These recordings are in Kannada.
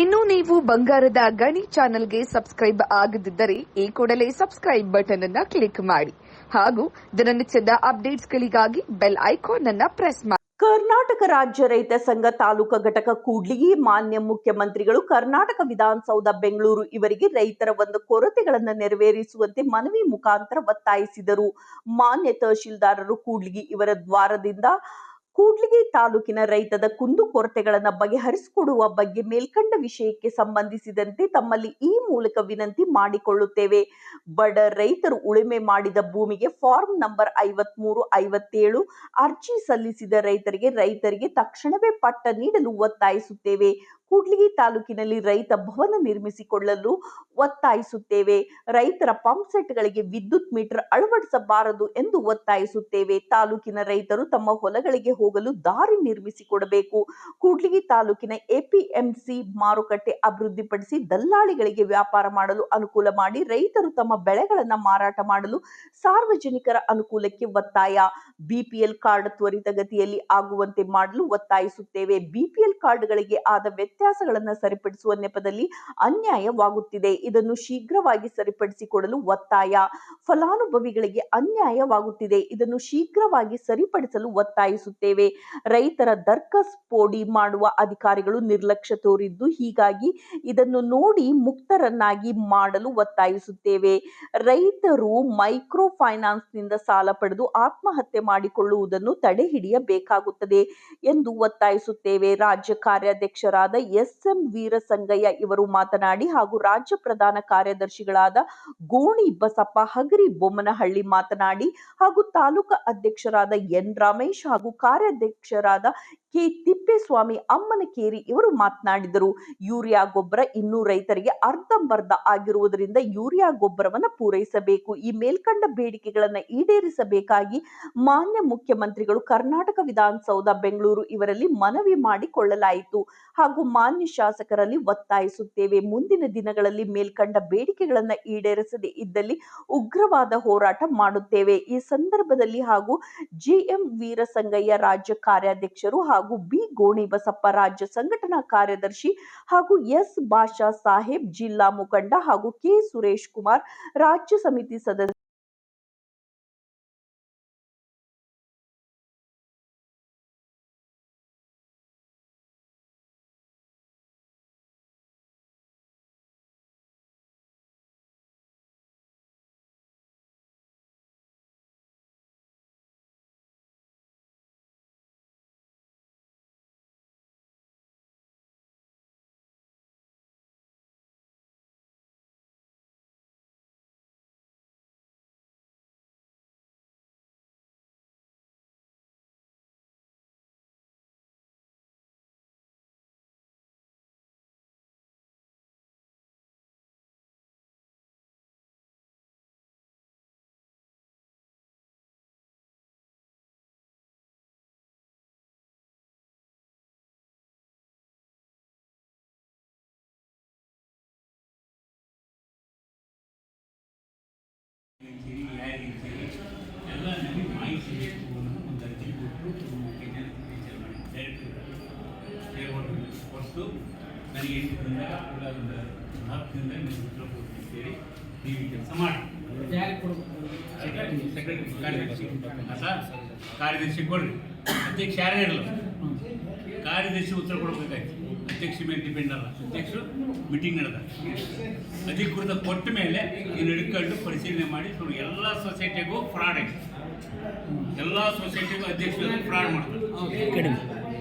ಇನ್ನು ನೀವು ಬಂಗಾರದ ಗಣಿ ಚಾನೆಲ್ಗೆ ಸಬ್ಸ್ಕ್ರೈಬ್ ಆಗದಿದ್ದರೆ ಈ ಕೂಡಲೇ ಸಬ್ಸ್ಕ್ರೈಬ್ ಬಟನ್ ಅನ್ನ ಕ್ಲಿಕ್ ಮಾಡಿ. ಹಾಗೂ ದಿನನಿತ್ಯದ ಅಪ್ಡೇಟ್ಸ್ಗಳಿಗಾಗಿ ಬೆಲ್ ಐಕಾನ್ ಅನ್ನ ಪ್ರೆಸ್ ಮಾಡಿ ಕರ್ನಾಟಕ ರಾಜ್ಯ ರೈತ ಸಂಘ ತಾಲೂಕಾ ಘಟಕ ಕೂಡ್ಲಿಗಿ ಮಾನ್ಯ ಮುಖ್ಯಮಂತ್ರಿಗಳು ಕರ್ನಾಟಕ ವಿಧಾನಸೌಧ ಬೆಂಗಳೂರು ಇವರಿಗೆ ರೈತರ ಒಂದು ಕೊರತೆಗಳನ್ನು ನೆರವೇರಿಸುವಂತೆ ಮನವಿ ಮುಖಾಂತರ ಒತ್ತಾಯಿಸಿದರು. ಮಾನ್ಯ ತಹಶೀಲ್ದಾರರು ಕೂಡ್ಲಿಗಿ ಇವರ ದ್ವಾರದಿಂದ ಕೂಡ್ಲಿಗಿ ತಾಲೂಕಿನ ರೈತದ ಕುಂದು ಕೊರತೆಗಳನ್ನು ಬಗೆಹರಿಸಿಕೊಡುವ ಬಗ್ಗೆ ಮೇಲ್ಕಂಡ ವಿಷಯಕ್ಕೆ ಸಂಬಂಧಿಸಿದಂತೆ ತಮ್ಮಲ್ಲಿ ಈ ಮೂಲಕ ವಿನಂತಿ ಮಾಡಿಕೊಳ್ಳುತ್ತೇವೆ. ಬಡ ರೈತರು ಉಳುಮೆ ಮಾಡಿದ ಭೂಮಿಗೆ ಫಾರ್ಮ್ ನಂಬರ್ ಐವತ್ಮೂರು, ಐವತ್ತೇಳು ಅರ್ಜಿ ಸಲ್ಲಿಸಿದ ರೈತರಿಗೆ ರೈತರಿಗೆ ತಕ್ಷಣವೇ ಪಟ್ಟ ನೀಡಲು ಒತ್ತಾಯಿಸುತ್ತೇವೆ. ಕೂಡ್ಲಿಗಿ ತಾಲೂಕಿನಲ್ಲಿ ರೈತ ಭವನ ನಿರ್ಮಿಸಿಕೊಳ್ಳಲು ಒತ್ತಾಯಿಸುತ್ತೇವೆ. ರೈತರ ಪಂಪ್ ಸೆಟ್ಗಳಿಗೆ ವಿದ್ಯುತ್ ಮೀಟರ್ ಅಳವಡಿಸಬಾರದು ಎಂದು ಒತ್ತಾಯಿಸುತ್ತೇವೆ. ತಾಲೂಕಿನ ರೈತರು ತಮ್ಮ ಹೊಲಗಳಿಗೆ ಹೋಗಲು ದಾರಿ ನಿರ್ಮಿಸಿಕೊಡಬೇಕು. ಕೂಡ್ಲಿಗಿ ತಾಲೂಕಿನ ಎಪಿಎಂಸಿ ಮಾರುಕಟ್ಟೆ ಅಭಿವೃದ್ಧಿಪಡಿಸಿ ದಲ್ಲಾಳಿಗಳಿಗೆ ವ್ಯಾಪಾರ ಮಾಡಲು ಅನುಕೂಲ ಮಾಡಿ ರೈತರು ತಮ್ಮ ಬೆಳೆಗಳನ್ನು ಮಾರಾಟ ಮಾಡಲು ಸಾರ್ವಜನಿಕರ ಅನುಕೂಲಕ್ಕೆ ಒತ್ತಾಯ. ಬಿಪಿಎಲ್ ಕಾರ್ಡ್ ತ್ವರಿತಗತಿಯಲ್ಲಿ ಆಗುವಂತೆ ಮಾಡಲು ಒತ್ತಾಯಿಸುತ್ತೇವೆ. ಬಿಪಿಎಲ್ ಕಾರ್ಡ್ಗಳಿಗೆ ಆದ ವ್ಯತ್ಯಾಸಗಳನ್ನು ಸರಿಪಡಿಸುವ ನೆಪದಲ್ಲಿ ಅನ್ಯಾಯವಾಗುತ್ತಿದೆ. ಇದನ್ನು ಶೀಘ್ರವಾಗಿ ಸರಿಪಡಿಸಿಕೊಡಲು ಒತ್ತಾಯ. ಫಲಾನುಭವಿಗಳಿಗೆ ಅನ್ಯಾಯವಾಗುತ್ತಿದೆ. ಇದನ್ನು ಶೀಘ್ರವಾಗಿ ಸರಿಪಡಿಸಲು ಒತ್ತಾಯಿಸುತ್ತೇವೆ. ರೈತರ ದರ್ಕಸ್ ಪೋಡಿ ಮಾಡುವ ಅಧಿಕಾರಿಗಳು ನಿರ್ಲಕ್ಷ್ಯ ತೋರಿದ್ದು ಹೀಗಾಗಿ ಇದನ್ನು ನೋಡಿ ಮುಕ್ತರನ್ನಾಗಿ ಮಾಡಲು ಒತ್ತಾಯಿಸುತ್ತೇವೆ. ರೈತರು ಮೈಕ್ರೋ ಫೈನಾನ್ಸ್ನಿಂದ ಸಾಲ ಪಡೆದು ಆತ್ಮಹತ್ಯೆ ಮಾಡಿಕೊಳ್ಳುವುದನ್ನು ತಡೆ ಹಿಡಿಯಬೇಕಾಗುತ್ತದೆ ಎಂದು ಒತ್ತಾಯಿಸುತ್ತೇವೆ. ರಾಜ್ಯ ಕಾರ್ಯಾಧ್ಯಕ್ಷರಾದ ಎಸ್ ಎಂ ವೀರಸಂಗಯ್ಯ ಇವರು ಮಾತನಾಡಿ ಹಾಗೂ ರಾಜ್ಯ ಪ್ರಧಾನ ಕಾರ್ಯದರ್ಶಿಗಳಾದ ಗೋಣಿ ಬಸಪ್ಪ ಹಗರಿ ಬೊಮ್ಮನಹಳ್ಳಿ ಮಾತನಾಡಿ ಹಾಗೂ ತಾಲೂಕಾ ಅಧ್ಯಕ್ಷರಾದ ಎನ್ ರಮೇಶ್ ಹಾಗೂ ಕಾರ್ಯಾಧ್ಯಕ್ಷರಾದ ಕೆ ತಿಪ್ಪೇಸ್ವಾಮಿ ಅಮ್ಮನಕೇರಿ ಇವರು ಮಾತನಾಡಿದರು. ಯೂರಿಯಾ ಗೊಬ್ಬರ ಇನ್ನೂ ರೈತರಿಗೆ ಅರ್ಧಂಬರ್ಧ ಆಗಿರುವುದರಿಂದ ಯೂರಿಯಾ ಗೊಬ್ಬರವನ್ನು ಪೂರೈಸಬೇಕು. ಈ ಮೇಲ್ಕಂಡ ಬೇಡಿಕೆಗಳನ್ನು ಈಡೇರಿಸಬೇಕಾಗಿ ಮಾನ್ಯ ಮುಖ್ಯಮಂತ್ರಿಗಳು ಕರ್ನಾಟಕ ವಿಧಾನಸೌಧ, ಬೆಂಗಳೂರು ಇವರಲ್ಲಿ ಮನವಿ ಮಾಡಿಕೊಳ್ಳಲಾಯಿತು. ಹಾಗೂ ಮಾನ್ಯ ಶಾಸಕರಲ್ಲಿ ಒತ್ತಾಯಿಸುತ್ತೇವೆ. ಮುಂದಿನ ದಿನಗಳಲ್ಲಿ ಮೇಲ್ಕಂಡ ಬೇಡಿಕೆಗಳನ್ನು ಈಡೇರಿಸದೇ ಇದ್ದಲ್ಲಿ ಉಗ್ರವಾದ ಹೋರಾಟ ಮಾಡುತ್ತೇವೆ. ಈ ಸಂದರ್ಭದಲ್ಲಿ ಹಾಗೂ ಜಿಎಂ ವೀರಸಂಗಯ್ಯ ರಾಜ್ಯ ಕಾರ್ಯಾಧ್ಯಕ್ಷರು ಹಾಗೂ ಬಿ. ಗೋಣಿಬಸಪ್ಪ ರಾಜ್ಯ ಸಂಘಟನಾ ಕಾರ್ಯದರ್ಶಿ ಹಾಗೂ ಎಸ್. ಬಾಷಾ ಸಾಹೇಬ್ ಜಿಲ್ಲಾ ಮುಖಂಡ ಹಾಗೂ ಕೆ. ಸುರೇಶ್ ಕುಮಾರ್ ರಾಜ್ಯ ಸಮಿತಿ ಸದಸ್ಯ ಎಲ್ಲ ಮಾಹಿತಿ ಒಂದು ಕೊಟ್ಟು ಬಂದಾಗ ಒಂದು ಹತ್ತರಿಂದ ನೀವು ಉತ್ತರ ನೀವು ಕೆಲಸ ಮಾಡಿ ಕಾರ್ಯದರ್ಶಿ ಕಾರ್ಯದರ್ಶಿ ಕೊಡ್ರಿ. ಅಧ್ಯಕ್ಷ ಯಾರೇ ಇರಲ್ಲ? ಕಾರ್ಯದರ್ಶಿ ಉತ್ತರ ಕೊಡ್ಬೇಕಾಯ್ತು. ಅಧ್ಯಕ್ಷ ಮೇಲೆ ಡಿಪೆಂಡ್ ಅಲ್ಲ. ಅಧ್ಯಕ್ಷರು ಮೀಟಿಂಗ್ ನಡೆದ. ಅಧಿಕೃತ ಕೊಟ್ಟ ಮೇಲೆ ಇದನ್ನು ಹಿಡ್ಕೊಂಡು ಪರಿಶೀಲನೆ ಮಾಡಿ ಎಲ್ಲ ಸೊಸೈಟಿಗೂ ಫ್ರಾಡ್ ಆಯ್ತು. ಎಲ್ಲ ಸೊಸೈಟಿಗೂ ಅಧ್ಯಕ್ಷರು ಫ್ರಾಡ್ ಮಾಡ್ತಾರೆ.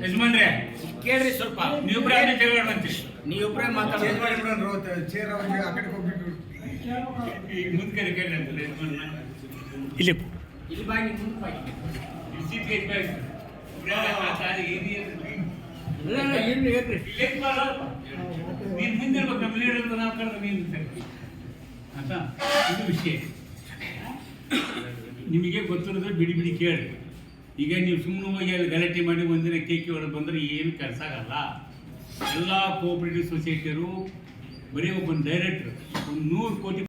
ಯಜಮಾನ್ರೆ ಕೇಳ್ರಿ ಸ್ವಲ್ಪ. ನೀವು ಅದೇ ನೀವು ಚೇರ್ ಅವ್ರಿಗೆ ಆ ಕಡೆ ಹೋಗ್ಬಿಟ್ಟು ಈಗ ಮುಂದೆ ಕೇಳಿ ಯಜಮಾನ ಇಲ್ಲಿ ಬಾಗಿ ಮುಂದೆ ಬಾಗಿ ಏನು? ನಾವು. ಆಯ್ತಾ? ಇದು ವಿಷಯ. ನಿಮಗೆ ಗೊತ್ತಿರೋದು ಬಿಡಿ ಬಿಡಿ ಕೇಳಿ. ಈಗ ನೀವು ಸುಮ್ಮನೆ ಹೋಗಿ ಅಲ್ಲಿ ಗಲಾಟೆ ಮಾಡಿ ಒಂದಿನ ಕೇಕ್ ಒಳಗೆ ಬಂದರೆ ಏನು ಕೆಲಸ ಆಗಲ್ಲ. ಎಲ್ಲ ಕೋಆಪರೇಟಿವ್ ಸೊಸೈಟಿಯರು ಬರೀ ಒಬ್ಬ ಡೈರೆಕ್ಟ್ರು ಒಂದು ನೂರು ಕೋಟಿ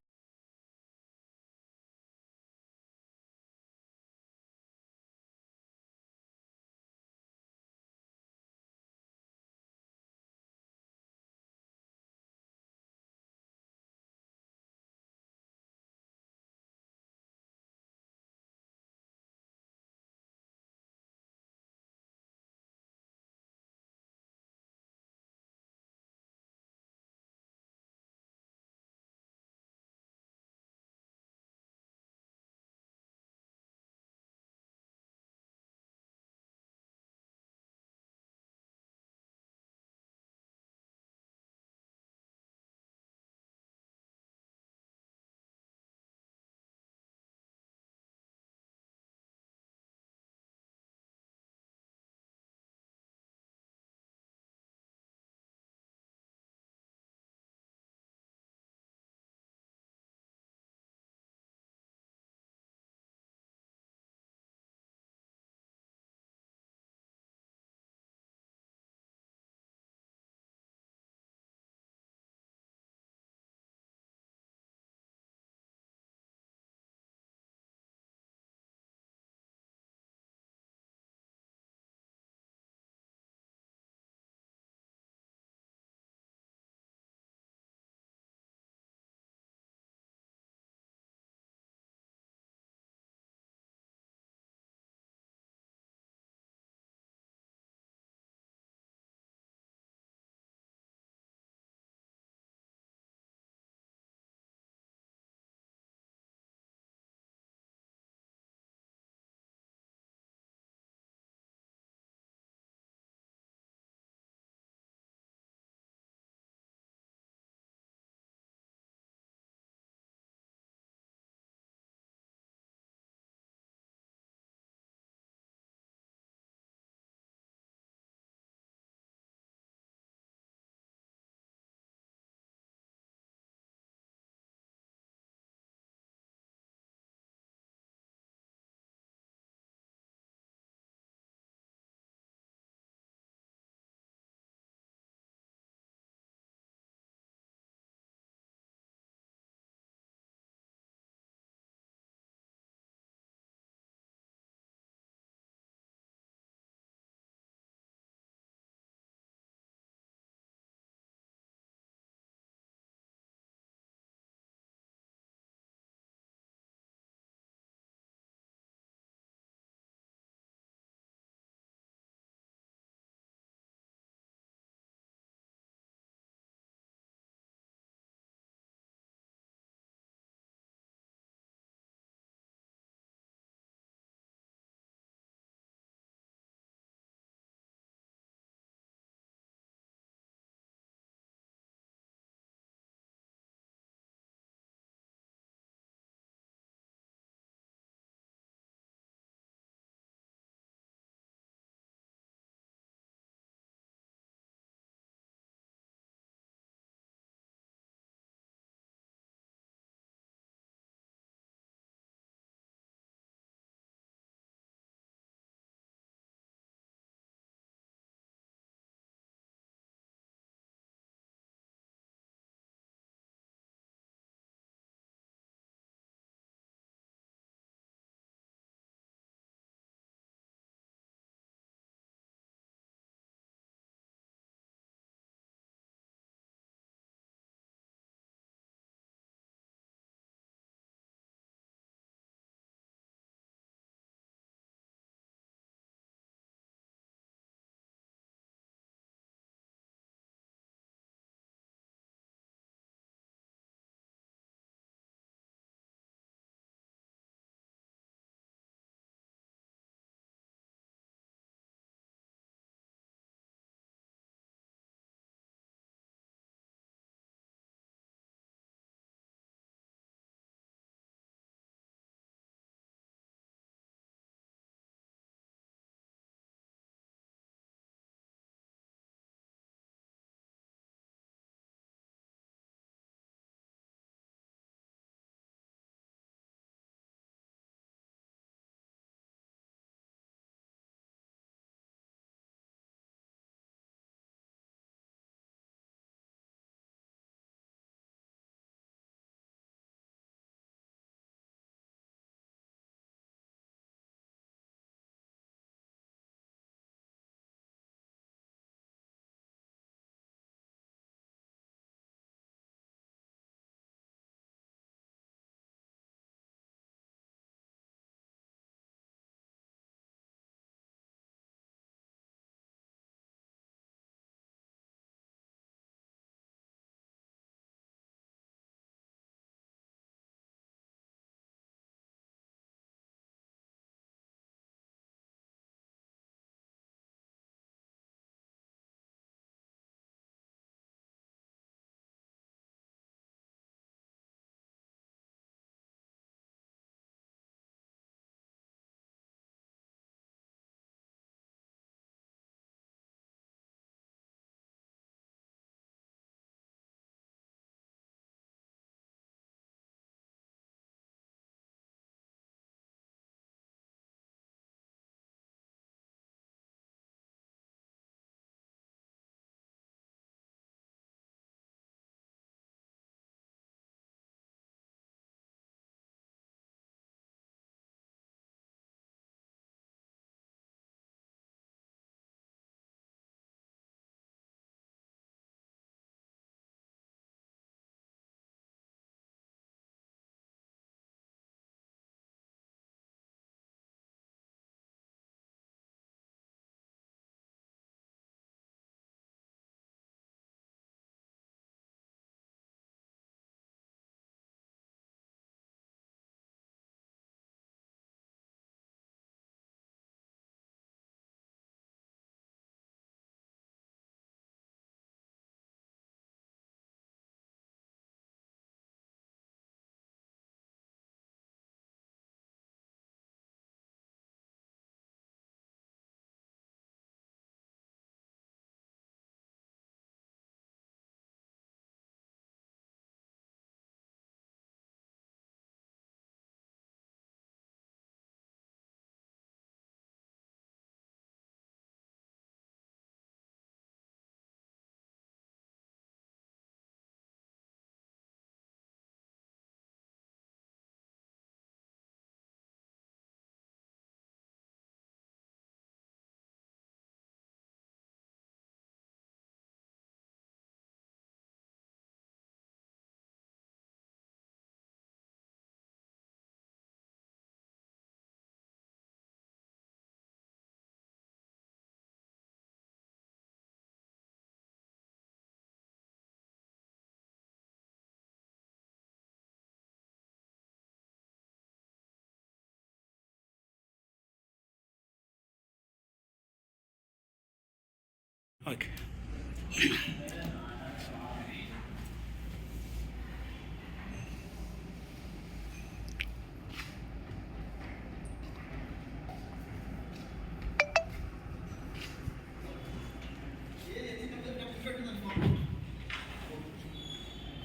ಓಕೆ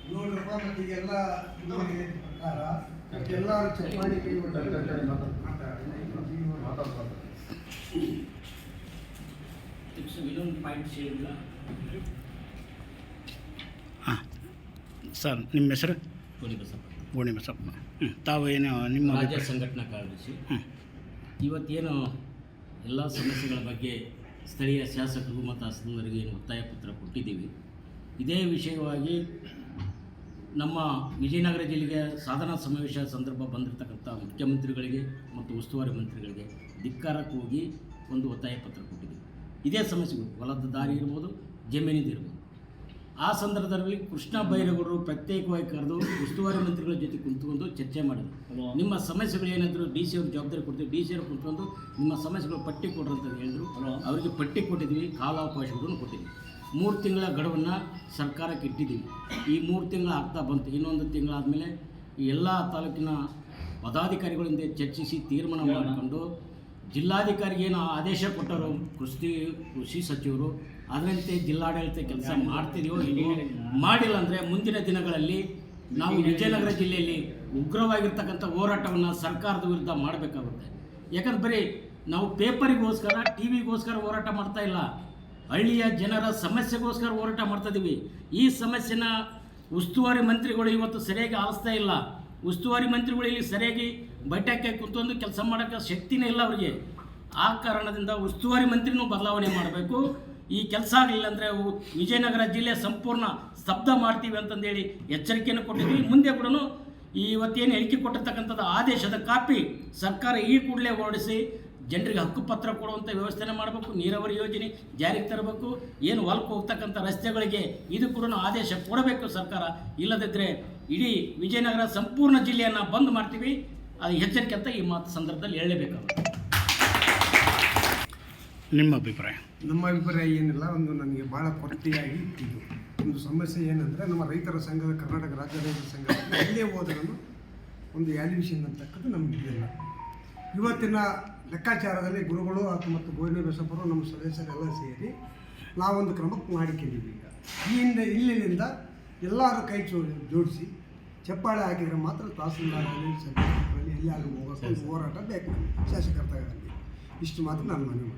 ನೋಡ್ರಪ್ಪ ಮತ್ತೆ ಈಗೆಲ್ಲ ಇದು ಹೇಳಿದ ಪ್ರಕಾರ ಎಲ್ಲರೂ ಚೆಕ್ ಮಾಡಿ ಕೈ ಇದೊಂದು ಹಾಂ ಸರ್ ನಿಮ್ಮ ಹೆಸರು? ಗೋಣಿ ಬಸಪ್ಪ. ಹ್ಞೂ ತಾವು ಏನು ನಿಮ್ಮ ರಾಜ್ಯ ಸಂಘಟನೆ ಕಾರ್ಯದರ್ಶಿ. ಹ್ಞೂ ಇವತ್ತೇನು ಎಲ್ಲ ಸಮಸ್ಯೆಗಳ ಬಗ್ಗೆ ಸ್ಥಳೀಯ ಶಾಸಕರು ಮತ್ತು ಅಸಂದರಿಗೆ ಏನು ಒತ್ತಾಯ ಪತ್ರ ಕೊಟ್ಟಿದ್ದೀವಿ. ಇದೇ ವಿಷಯವಾಗಿ ನಮ್ಮ ವಿಜಯನಗರ ಜಿಲ್ಲೆಗೆ ಸಾಧನಾ ಸಮಾವೇಶ ಸಂದರ್ಭ ಬಂದಿರತಕ್ಕಂಥ ಮುಖ್ಯಮಂತ್ರಿಗಳಿಗೆ ಮತ್ತು ಉಸ್ತುವಾರಿ ಮಂತ್ರಿಗಳಿಗೆ ಧಿಕ್ಕಾರಕ್ಕೆ ಹೋಗಿ ಒಂದು ಒತ್ತಾಯ ಪತ್ರ ಕೊಟ್ಟಿದ್ದೀವಿ. ಇದೇ ಸಮಸ್ಯೆಗಳು ಹೊಲದ ದಾರಿ ಇರ್ಬೋದು ಜಮೀನಿದು ಇರ್ಬೋದು. ಆ ಸಂದರ್ಭದಲ್ಲಿ ಕೃಷ್ಣ ಬೈರೇಗೌಡರು ಪ್ರತ್ಯೇಕವಾಗಿ ಕರೆದು ಉಸ್ತುವಾರಿ ಮಂತ್ರಿಗಳ ಜೊತೆ ಕುಂತ್ಕೊಂಡು ಚರ್ಚೆ ಮಾಡಿದ್ರು. ನಿಮ್ಮ ಸಮಸ್ಯೆಗಳು ಏನಾದರೂ ಡಿ ಸಿ ಅವ್ರಿಗೆ ಜವಾಬ್ದಾರಿ ಕೊಡ್ತೀವಿ ಡಿ ಸಿ ಅವ್ರು ಕುಂತ್ಕೊಂಡು ನಿಮ್ಮ ಸಮಸ್ಯೆಗಳು ಪಟ್ಟಿ ಕೊಡ್ರಿ ಅಂತ ಹೇಳಿದ್ರು. ಅವರಿಗೆ ಪಟ್ಟಿ ಕೊಟ್ಟಿದ್ವಿ ಕಾಲಾವಕಾಶಗಳನ್ನು ಕೊಟ್ಟಿದ್ವಿ. ಮೂರು ತಿಂಗಳ ಗಡುವನ್ನು ಸರ್ಕಾರಕ್ಕೆ ಇಟ್ಟಿದ್ದೀವಿ. ಈ ಮೂರು ತಿಂಗಳ ಆಗ್ತಾ ಬಂತು. ಇನ್ನೊಂದು ತಿಂಗಳಾದಮೇಲೆ ಈ ಎಲ್ಲ ತಾಲೂಕಿನ ಪದಾಧಿಕಾರಿಗಳಿಂದ ಚರ್ಚಿಸಿ ತೀರ್ಮಾನ ಮಾಡಿಕೊಂಡು ಜಿಲ್ಲಾಧಿಕಾರಿಗೆ ಏನು ಆದೇಶ ಕೊಟ್ಟರು ಕೃಷಿ ಕೃಷಿ ಸಚಿವರು, ಅದರಂತೆ ಜಿಲ್ಲಾಡಳಿತ ಕೆಲಸ ಮಾಡ್ತಿದೆಯೋ ಇಲ್ಲೋ ಮಾಡಿಲ್ಲ ಅಂದರೆ ಮುಂದಿನ ದಿನಗಳಲ್ಲಿ ನಾವು ವಿಜಯನಗರ ಜಿಲ್ಲೆಯಲ್ಲಿ ಉಗ್ರವಾಗಿರ್ತಕ್ಕಂಥ ಹೋರಾಟವನ್ನು ಸರ್ಕಾರದ ವಿರುದ್ಧ ಮಾಡಬೇಕಾಗುತ್ತೆ. ಯಾಕಂದ್ರೆ ಬರೀ ನಾವು ಪೇಪರಿಗೋಸ್ಕರ ಟಿ ವಿಗೋಸ್ಕರ ಹೋರಾಟ ಮಾಡ್ತಾ ಇಲ್ಲ. ಹಳ್ಳಿಯ ಜನರ ಸಮಸ್ಯೆಗೋಸ್ಕರ ಹೋರಾಟ ಮಾಡ್ತಾ ಇದ್ದೀವಿ ಈ ಸಮಸ್ಯೆನ ಉಸ್ತುವಾರಿ ಮಂತ್ರಿಗಳು ಇವತ್ತು ಸರಿಯಾಗಿ ಆಲಿಸ್ತಾ ಇಲ್ಲ. ಉಸ್ತುವಾರಿ ಮಂತ್ರಿಗಳು ಇಲ್ಲಿ ಸರಿಯಾಗಿ ಬೈಠಕ್ಕೆ ಒಂದು ಕೆಲಸ ಮಾಡೋಕ್ಕೆ ಶಕ್ತಿನೇ ಇಲ್ಲ ಅವರಿಗೆ. ಆ ಕಾರಣದಿಂದ ಉಸ್ತುವಾರಿ ಮಂತ್ರಿನೂ ಬದಲಾವಣೆ ಮಾಡಬೇಕು. ಈ ಕೆಲಸ ಆಗಲಿಲ್ಲ ಅಂದರೆ ವಿಜಯನಗರ ಜಿಲ್ಲೆ ಸಂಪೂರ್ಣ ಸ್ತಬ್ಧ ಮಾಡ್ತೀವಿ ಅಂತಂದೇಳಿ ಎಚ್ಚರಿಕೆಯನ್ನು ಕೊಟ್ಟಿದ್ವಿ. ಮುಂದೆ ಕೂಡ ಇವತ್ತೇನು ಹೇಳಿಕೆ ಕೊಟ್ಟಿರ್ತಕ್ಕಂಥದ್ದು ಆದೇಶದ ಕಾಪಿ ಸರ್ಕಾರ ಈ ಕೂಡಲೇ ಹೊರಡಿಸಿ ಜನರಿಗೆ ಹಕ್ಕುಪತ್ರ ಕೊಡುವಂಥ ವ್ಯವಸ್ಥೆನ ಮಾಡಬೇಕು, ನೀರಾವರಿ ಯೋಜನೆ ಜಾರಿಗೆ ತರಬೇಕು, ಏನು ಹೊಲಕ್ಕೆ ಹೋಗ್ತಕ್ಕಂಥ ರಸ್ತೆಗಳಿಗೆ ಇದು ಕೂಡ ಆದೇಶ ಕೊಡಬೇಕು ಸರ್ಕಾರ. ಇಲ್ಲದಿದ್ದರೆ ಇಡೀ ವಿಜಯನಗರ ಸಂಪೂರ್ಣ ಜಿಲ್ಲೆಯನ್ನು ಬಂದ್ ಮಾಡ್ತೀವಿ. ಎಚ್ಚರಿಕೆ ಅಂತ ಈ ಮಾತು ಸಂದರ್ಭದಲ್ಲಿ ಹೇಳಲೇಬೇಕಾಗುತ್ತೆ. ನಿಮ್ಮ ಅಭಿಪ್ರಾಯ? ನಮ್ಮ ಅಭಿಪ್ರಾಯ ಏನಿಲ್ಲ ಒಂದು ನನಗೆ ಭಾಳ ಕೊರತೆಯಾಗಿ ಇದು. ಒಂದು ಸಮಸ್ಯೆ ಏನಂದರೆ ನಮ್ಮ ರೈತರ ಸಂಘದ ಕರ್ನಾಟಕ ರಾಜ್ಯ ರೈತರ ಸಂಘ ಎಲ್ಲೇ ಹೋದ್ರೂ ಒಂದು ವ್ಯಾಲ್ಯೂಷನ್ ಅಂತಕ್ಕದ್ದು ನಮ್ಗೆ ಇದೆಲ್ಲ. ಇವತ್ತಿನ ಲೆಕ್ಕಾಚಾರದಲ್ಲಿ ಗುರುಗಳು ಅಥವಾ ಮತ್ತು ಗೋವಿಂದ ಬಸಪ್ಪರು ನಮ್ಮ ಸದಸ್ಯರೆಲ್ಲ ಸೇರಿ ನಾವೊಂದು ಕ್ರಮಕ್ಕೆ ಮಾಡಿಕೊಂಡಿದ್ದೀವಿ ಈಗ. ಈ ಹಿಂದೆ ಇಲ್ಲಿನಿಂದ ಎಲ್ಲರೂ ಕೈ ಜೋ ಜೋಡಿಸಿ ಚಪ್ಪಾಳೆ ಹಾಕಿದರೆ ಮಾತ್ರ ತಹಸೀಲ್ದಾರಲ್ಲಿ ಹೋಗೋಕ್ಕೆ ಹೋರಾಟ ಬೇಕು. ಶಾಸಕರ ತಗೊಳ್ಳಿ ಇಷ್ಟು ಮಾತ್ರ ನಾನು ಮನವಿ.